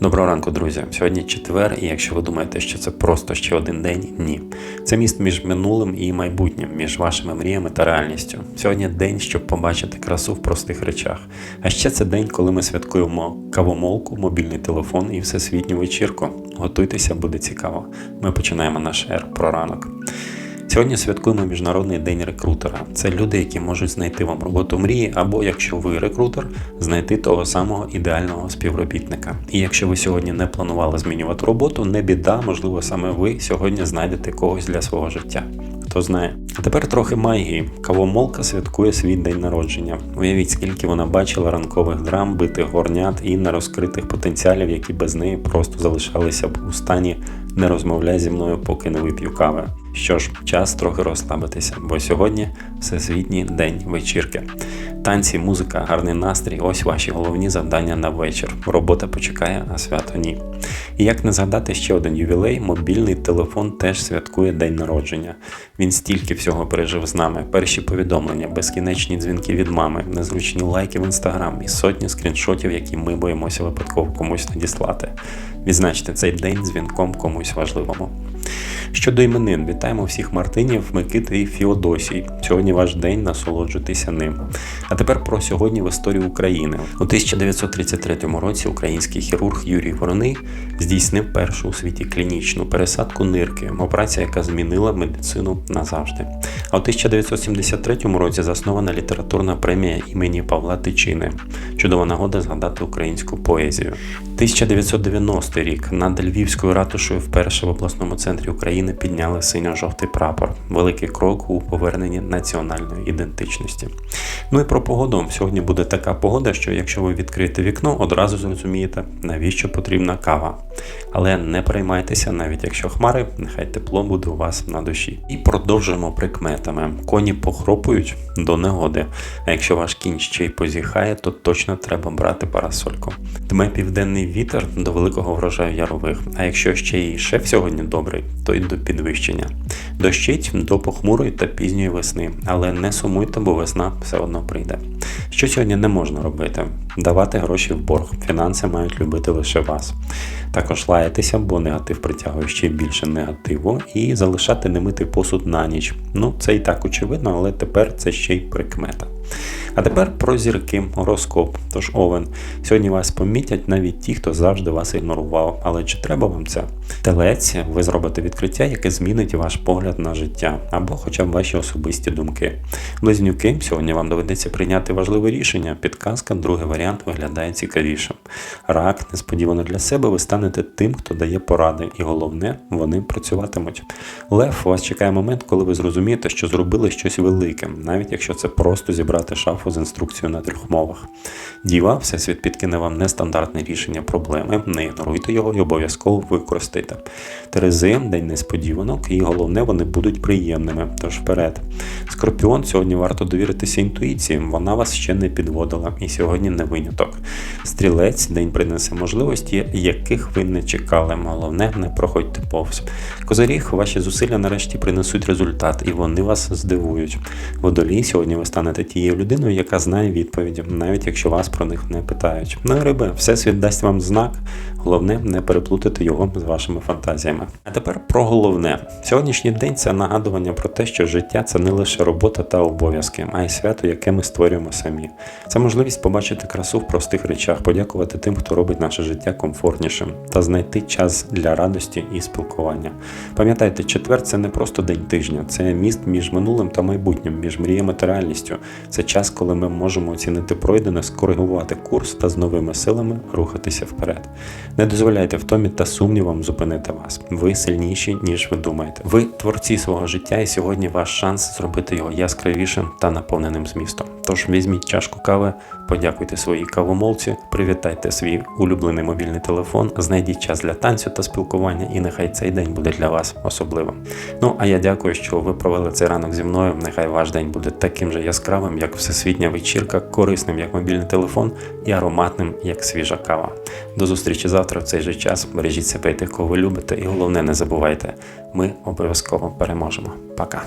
Доброго ранку, друзі. Сьогодні четвер, і якщо ви думаєте, що це просто ще один день, ні. Це міст між минулим і майбутнім, між вашими мріями та реальністю. Сьогодні день, щоб побачити красу в простих речах. А ще це день, коли ми святкуємо кавомолку, мобільний телефон і всесвітню вечірку. Готуйтеся, буде цікаво. Ми починаємо наш ер про ранок. Сьогодні святкуємо Міжнародний день рекрутера. Це люди, які можуть знайти вам роботу мрії, або якщо ви рекрутер, знайти того самого ідеального співробітника. І якщо ви сьогодні не планували змінювати роботу, не біда, можливо, саме ви сьогодні знайдете когось для свого життя. Хто знає. А тепер трохи магії. Кавомолка святкує свій день народження. Уявіть, скільки вона бачила ранкових драм, битих горнят і нерозкритих потенціалів, які без неї просто залишалися б у стані не розмовляй зі мною, поки не вип'ю кави. Що ж, час трохи розслабитися, бо сьогодні всесвітній день вечірки. Танці, музика, гарний настрій ось ваші головні завдання на вечір. Робота почекає, а свято ні. І як не згадати ще один ювілей, мобільний телефон теж святкує день народження. Він стільки всього пережив з нами: перші повідомлення, безкінечні дзвінки від мами, незручні лайки в інстаграм і сотні скріншотів, які ми боїмося випадково комусь надіслати. Відзначте цей день дзвінком комусь важливому. Щодо іменин, вітаємо всіх Мартинів, Микити і Фіодосій. Сьогодні ваш день, насолоджуйтеся ним. А тепер про сьогодні в історії України. У 1933 році український хірург Юрій Вороний здійснив першу у світі клінічну пересадку нирки, операція, яка змінила медицину назавжди. А у 1973 році заснована літературна премія імені Павла Тичини. Чудова нагода згадати українську поезію. 1990 рік над Львівською ратушею вперше в обласному центрі України підняли синьо-жовтий прапор. Великий крок у поверненні національної ідентичності. Ну і про погоду. Сьогодні буде така погода, що якщо ви відкриєте вікно, одразу зрозумієте, навіщо потрібна кава. Але не переймайтеся, навіть якщо хмари, нехай тепло буде у вас на душі. І продовжуємо прикметами. Коні похропують до негоди. А якщо ваш кінь ще й позіхає, то точно треба брати парасольку. Дме південний вітер до великого врожаю ярових. А якщо ще й шеф сьогодні добрий, то й до підвищення. Дощить до похмурої та пізньої весни, але не сумуйте, бо весна все одно прийде. Що сьогодні не можна робити? Давати гроші в борг. Фінанси мають любити лише вас. Також лаятися, бо негатив притягує ще більше негативу, і залишати немитий посуд на ніч. Ну, це і так очевидно, але тепер це ще й прикмета. А тепер про зірки, гороскоп. Тож овен. Сьогодні вас помітять навіть ті, хто завжди вас ігнорував. Але чи треба вам це? Телець, ви зробите відкриття, яке змінить ваш погляд на життя, або хоча б ваші особисті думки. Близнюки, сьогодні вам доведеться прийняти важливе рішення. Підказка, другий варіант виглядає цікавішим. Рак, несподівано для себе, ви станете тим, хто дає поради, і головне, вони працюватимуть. Лев, вас чекає момент, коли ви зрозумієте, що зробили щось велике, навіть якщо це просто зібрати шафу з інструкцією на трьох мовах. Діва, всесвіт підкине вам нестандартне рішення проблеми, не ігноруйте його і обов'язково використайте. Терези, день несподіванок, і головне, вони будуть приємними. Тож вперед. Скорпіон, сьогодні варто довіритися інтуїції, вона вас ще не підводила, і сьогодні не виняток. Стрілець, день принесе можливості, яких ви не чекали. Головне, не проходьте повз. Козиріг, ваші зусилля нарешті принесуть результат, і вони вас здивують. Водолій, сьогодні ви станете тією людиною, яка знає відповіді, навіть якщо вас про них не питають. Ну і риби, всесвіт дасть вам знак. Головне, не переплутати його з вашими фантазіями. А тепер про головне. Сьогоднішній день це нагадування про те, що життя це не лише робота та обов'язки, а й свято, яке ми створюємо самі. Це можливість побачити красу в простих речах, подякувати тим, хто робить наше життя комфортнішим, та знайти час для радості і спілкування. Пам'ятайте, четвер це не просто день тижня, це міст між минулим та майбутнім, між мріями та реальністю. Це час, коли ми можемо оцінити пройдене, скоригувати курс та з новими силами рухатися вперед. Не дозволяйте втомі та сумнівам зупинити вас. Ви сильніші, ніж ви думаєте. Ви творці свого життя, і сьогодні ваш шанс зробити його яскравішим та наповненим змістом. Тож візьміть чашку кави, подякуйте своїй кавомолці, привітайте свій улюблений мобільний телефон, знайдіть час для танцю та спілкування, і нехай цей день буде для вас особливим. Ну а я дякую, що ви провели цей ранок зі мною. Нехай ваш день буде таким же яскравим, як всесвітня вечірка, корисним як мобільний телефон і ароматним як свіжа кава. До зустрічі завтра в цей же час. Бережіть себе і тих, кого ви любите, і головне, не забувайте, ми обов'язково переможемо. Пока.